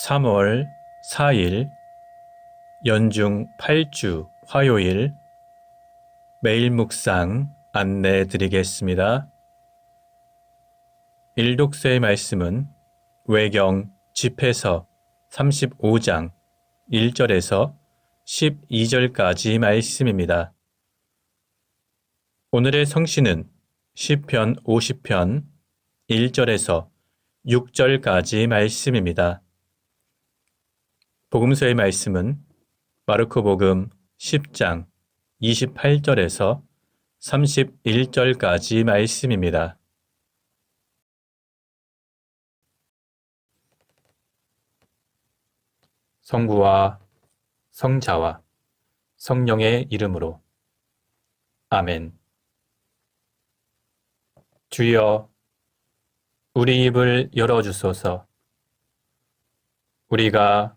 3월 4일 연중 8주 화요일 매일 묵상 안내 드리겠습니다. 일독서의 말씀은 외경 집해서 35장 1절에서 12절까지 말씀입니다. 오늘의 성신은 시편 50편 1절에서 6절까지 말씀입니다. 복음서의 말씀은 마르코복음 10장 28절에서 31절까지 말씀입니다. 성부와 성자와 성령의 이름으로 아멘. 주여 우리 입을 열어 주소서. 우리가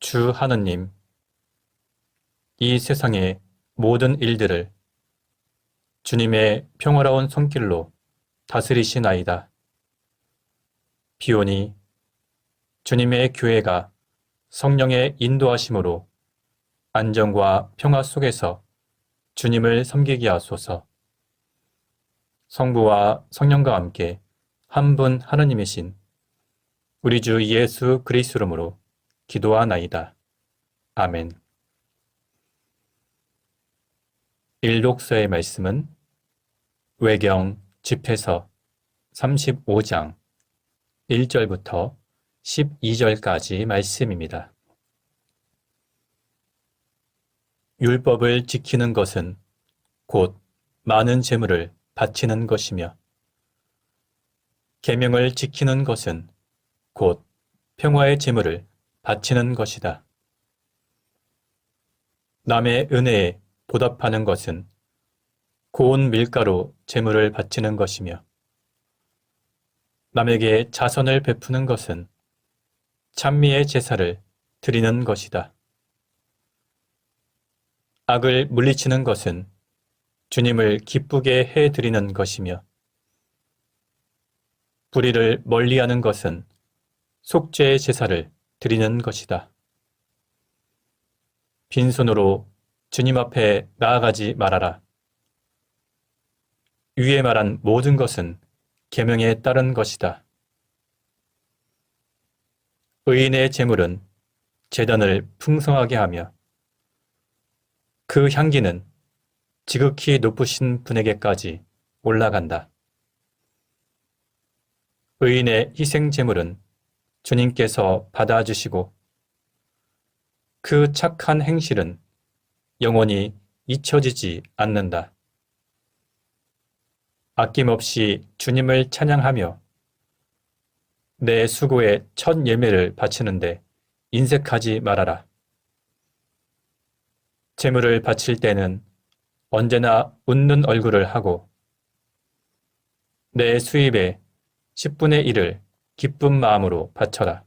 주 하느님, 이 세상의 모든 일들을 주님의 평화로운 손길로 다스리시나이다. 비오니 주님의 교회가 성령의 인도하심으로 안정과 평화 속에서 주님을 섬기게 하소서. 성부와 성령과 함께 한 분 하느님이신 우리 주 예수 그리스도름으로 기도하나이다. 아멘. 일독서의 말씀은 외경 집해서 35장 1절부터 12절까지 말씀입니다. 율법을 지키는 것은 곧 많은 재물을 바치는 것이며 계명을 지키는 것은 곧 평화의 재물을 바치는 것이다. 남의 은혜에 보답하는 것은 고운 밀가루 재물을 바치는 것이며 남에게 자선을 베푸는 것은 찬미의 제사를 드리는 것이다. 악을 물리치는 것은 주님을 기쁘게 해 드리는 것이며 불의를 멀리하는 것은 속죄의 제사를 드리는 것이다. 빈손으로 주님 앞에 나아가지 말아라. 위에 말한 모든 것은 계명에 따른 것이다. 의인의 재물은 재단을 풍성하게 하며 그 향기는 지극히 높으신 분에게까지 올라간다. 의인의 희생 재물은 주님께서 받아주시고 그 착한 행실은 영원히 잊혀지지 않는다. 아낌없이 주님을 찬양하며 내 수고의 첫 예매를 바치는데 인색하지 말아라. 재물을 바칠 때는 언제나 웃는 얼굴을 하고 내 수입의 10분의 1을 기쁜 마음으로 바쳐라.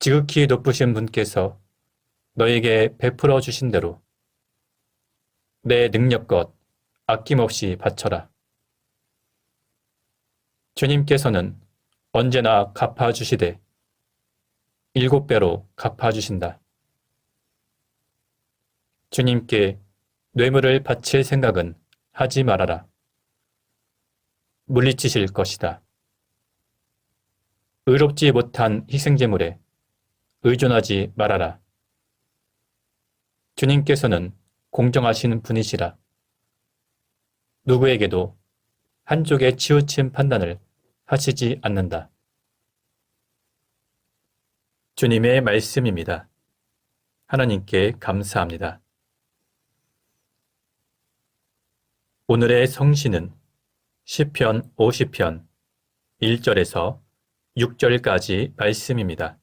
지극히 높으신 분께서 너에게 베풀어 주신 대로 내 능력껏 아낌없이 바쳐라. 주님께서는 언제나 갚아주시되 일곱 배로 갚아주신다. 주님께 뇌물을 바칠 생각은 하지 말아라. 물리치실 것이다. 의롭지 못한 희생제물에 의존하지 말아라. 주님께서는 공정하신 분이시라. 누구에게도 한쪽에 치우친 판단을 하시지 않는다. 주님의 말씀입니다. 하나님께 감사합니다. 오늘의 성신은 시편 50편 1절에서 6절까지 말씀입니다.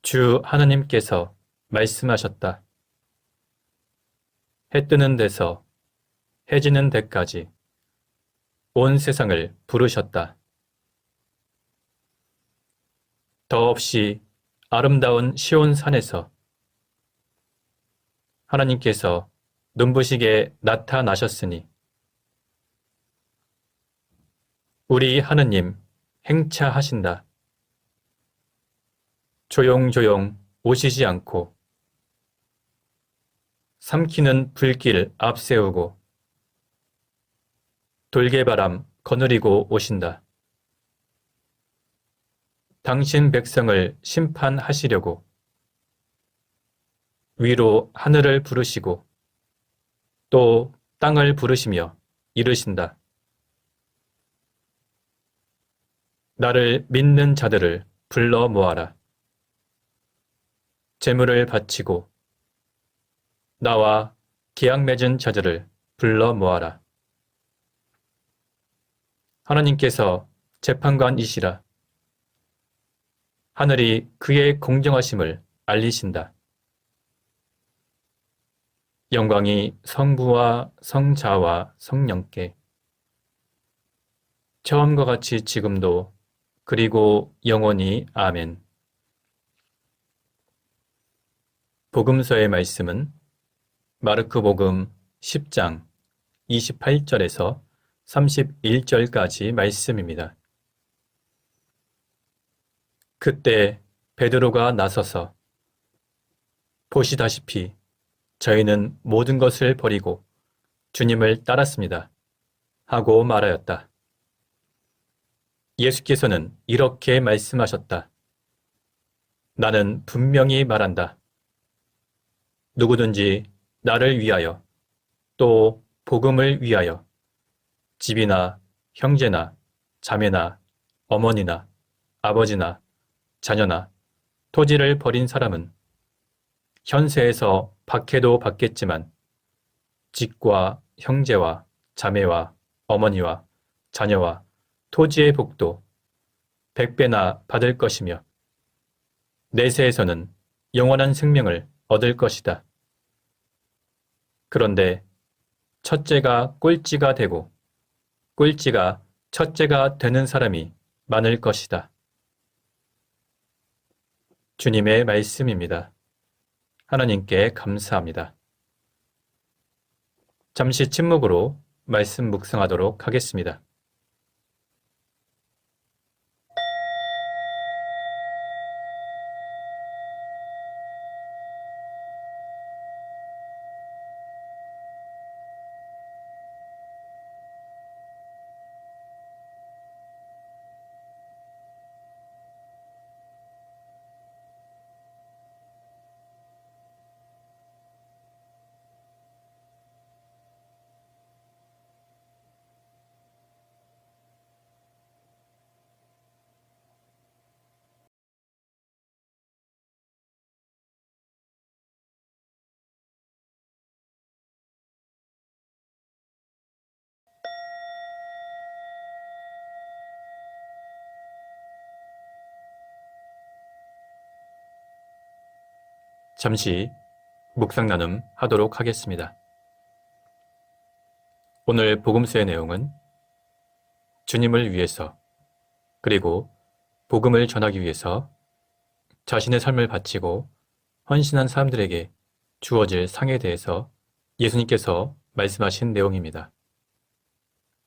주 하나님께서 말씀하셨다. 해 뜨는 데서 해 지는 데까지 온 세상을 부르셨다. 더없이 아름다운 시온 산에서 하나님께서 눈부시게 나타나셨으니 우리 하느님 행차하신다. 조용조용 오시지 않고 삼키는 불길 앞세우고 돌개바람 거느리고 오신다. 당신 백성을 심판하시려고 위로 하늘을 부르시고 또 땅을 부르시며 이르신다. 나를 믿는 자들을 불러 모아라. 재물을 바치고 나와 계약 맺은 자들을 불러 모아라. 하나님께서 재판관이시라. 하늘이 그의 공정하심을 알리신다. 영광이 성부와 성자와 성령께 처음과 같이 지금도 그리고 영원히 아멘. 복음서의 말씀은 마르크 복음 10장 28절에서 31절까지 말씀입니다. 그때 베드로가 나서서 보시다시피 저희는 모든 것을 버리고 주님을 따랐습니다. 하고 말하였다. 예수께서는 이렇게 말씀하셨다. 나는 분명히 말한다. 누구든지 나를 위하여 또 복음을 위하여 집이나 형제나 자매나 어머니나 아버지나 자녀나 토지를 버린 사람은 현세에서 박해도 받겠지만 집과 형제와 자매와 어머니와 자녀와 토지의 복도 백배나 받을 것이며 내세에서는 영원한 생명을 얻을 것이다. 그런데 첫째가 꼴찌가 되고 꼴찌가 첫째가 되는 사람이 많을 것이다. 주님의 말씀입니다. 하나님께 감사합니다. 잠시 침묵으로 말씀 묵상하도록 하겠습니다. 잠시 묵상 나눔 하도록 하겠습니다. 오늘 복음서의 내용은 주님을 위해서 그리고 복음을 전하기 위해서 자신의 삶을 바치고 헌신한 사람들에게 주어질 상에 대해서 예수님께서 말씀하신 내용입니다.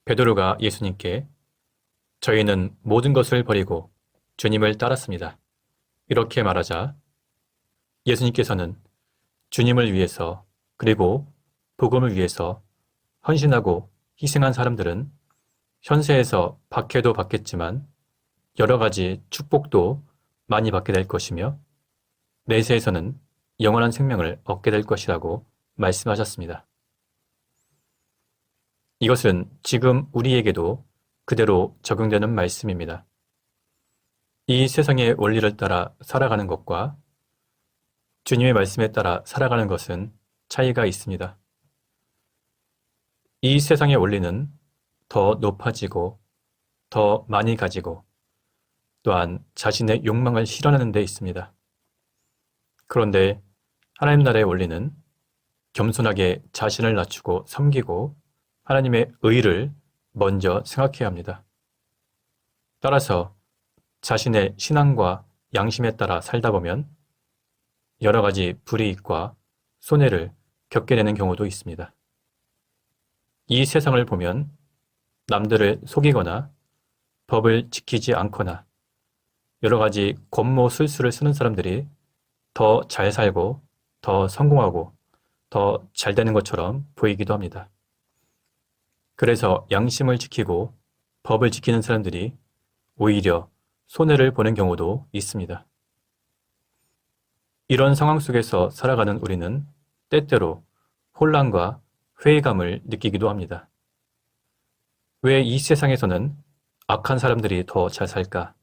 베드로가 예수님께 저희는 모든 것을 버리고 주님을 따랐습니다. 이렇게 말하자 예수님께서는 주님을 위해서 그리고 복음을 위해서 헌신하고 희생한 사람들은 현세에서 박해도 받겠지만 여러 가지 축복도 많이 받게 될 것이며 내세에서는 영원한 생명을 얻게 될 것이라고 말씀하셨습니다. 이것은 지금 우리에게도 그대로 적용되는 말씀입니다. 이 세상의 원리를 따라 살아가는 것과 주님의 말씀에 따라 살아가는 것은 차이가 있습니다. 이 세상의 원리는 더 높아지고 더 많이 가지고 또한 자신의 욕망을 실현하는 데 있습니다. 그런데 하나님 나라의 원리는 겸손하게 자신을 낮추고 섬기고 하나님의 의를 먼저 생각해야 합니다. 따라서 자신의 신앙과 양심에 따라 살다 보면 여러 가지 불이익과 손해를 겪게 되는 경우도 있습니다. 이 세상을 보면 남들을 속이거나 법을 지키지 않거나 여러 가지 권모술수를 쓰는 사람들이 더 잘 살고 더 성공하고 더 잘 되는 것처럼 보이기도 합니다. 그래서 양심을 지키고 법을 지키는 사람들이 오히려 손해를 보는 경우도 있습니다. 이런 상황 속에서 살아가는 우리는 때때로 혼란과 회의감을 느끼기도 합니다. 왜 이 세상에서는 악한 사람들이 더 잘 살까?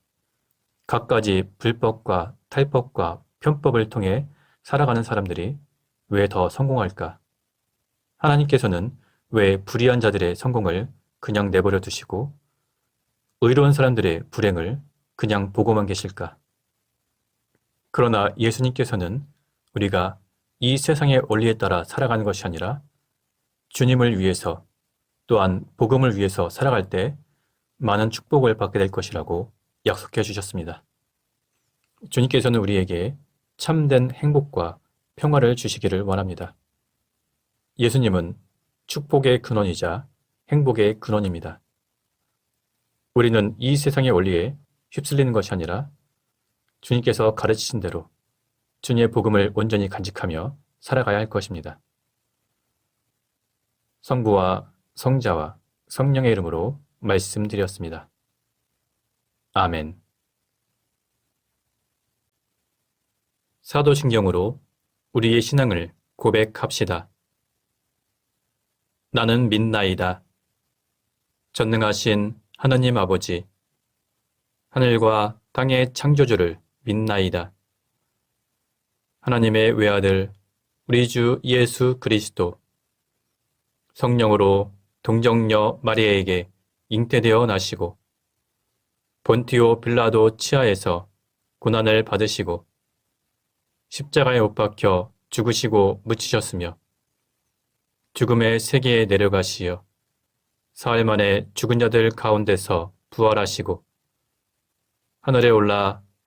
갖가지 불법과 탈법과 편법을 통해 살아가는 사람들이 왜 더 성공할까? 하나님께서는 왜 불의한 자들의 성공을 그냥 내버려 두시고 의로운 사람들의 불행을 그냥 보고만 계실까? 그러나 예수님께서는 우리가 이 세상의 원리에 따라 살아가는 것이 아니라 주님을 위해서 또한 복음을 위해서 살아갈 때 많은 축복을 받게 될 것이라고 약속해 주셨습니다. 주님께서는 우리에게 참된 행복과 평화를 주시기를 원합니다. 예수님은 축복의 근원이자 행복의 근원입니다. 우리는 이 세상의 원리에 휩쓸리는 것이 아니라 주님께서 가르치신 대로 주님의 복음을 온전히 간직하며 살아가야 할 것입니다. 성부와 성자와 성령의 이름으로 말씀드렸습니다. 아멘. 사도신경으로 우리의 신앙을 고백합시다. 나는 믿나이다. 전능하신 하나님 아버지, 하늘과 땅의 창조주를 믿나이다. 하나님의 외아들, 우리 주 예수 그리스도, 성령으로 동정녀 마리아에게 잉태되어 나시고, 본티오 빌라도 치하에서 고난을 받으시고, 십자가에 못 박혀 죽으시고 묻히셨으며, 죽음의 세계에 내려가시어 사흘 만에 죽은 자들 가운데서 부활하시고 하늘에 올라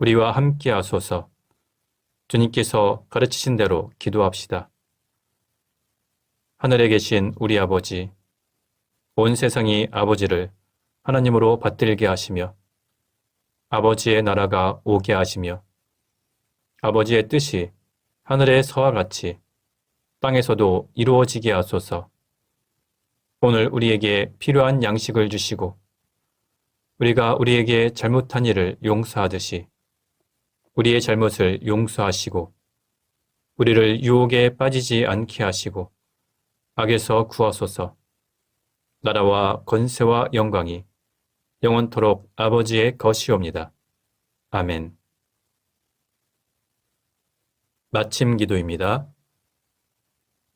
우리와 함께 하소서 주님께서 가르치신 대로 기도합시다. 하늘에 계신 우리 아버지, 온 세상이 아버지를 하나님으로 받들게 하시며 아버지의 나라가 오게 하시며 아버지의 뜻이 하늘에서와 같이 땅에서도 이루어지게 하소서 오늘 우리에게 필요한 양식을 주시고 우리가 우리에게 잘못한 일을 용서하듯이 우리의 잘못을 용서하시고 우리를 유혹에 빠지지 않게 하시고 악에서 구하소서 나라와 권세와 영광이 영원토록 아버지의 것이옵니다. 아멘. 마침 기도입니다.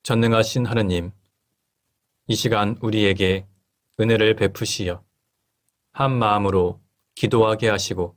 전능하신 하느님, 이 시간 우리에게 은혜를 베푸시어 한 마음으로 기도하게 하시고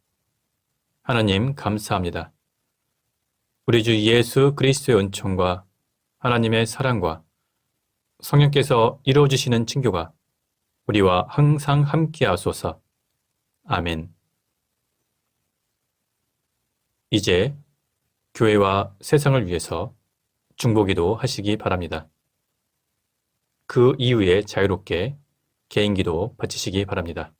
하나님 감사합니다. 우리 주 예수 그리스도의 은총과 하나님의 사랑과 성령께서 이루어주시는 친교가 우리와 항상 함께 하소서. 아멘. 이제 교회와 세상을 위해서 중보기도 하시기 바랍니다. 그 이후에 자유롭게 개인기도 바치시기 바랍니다.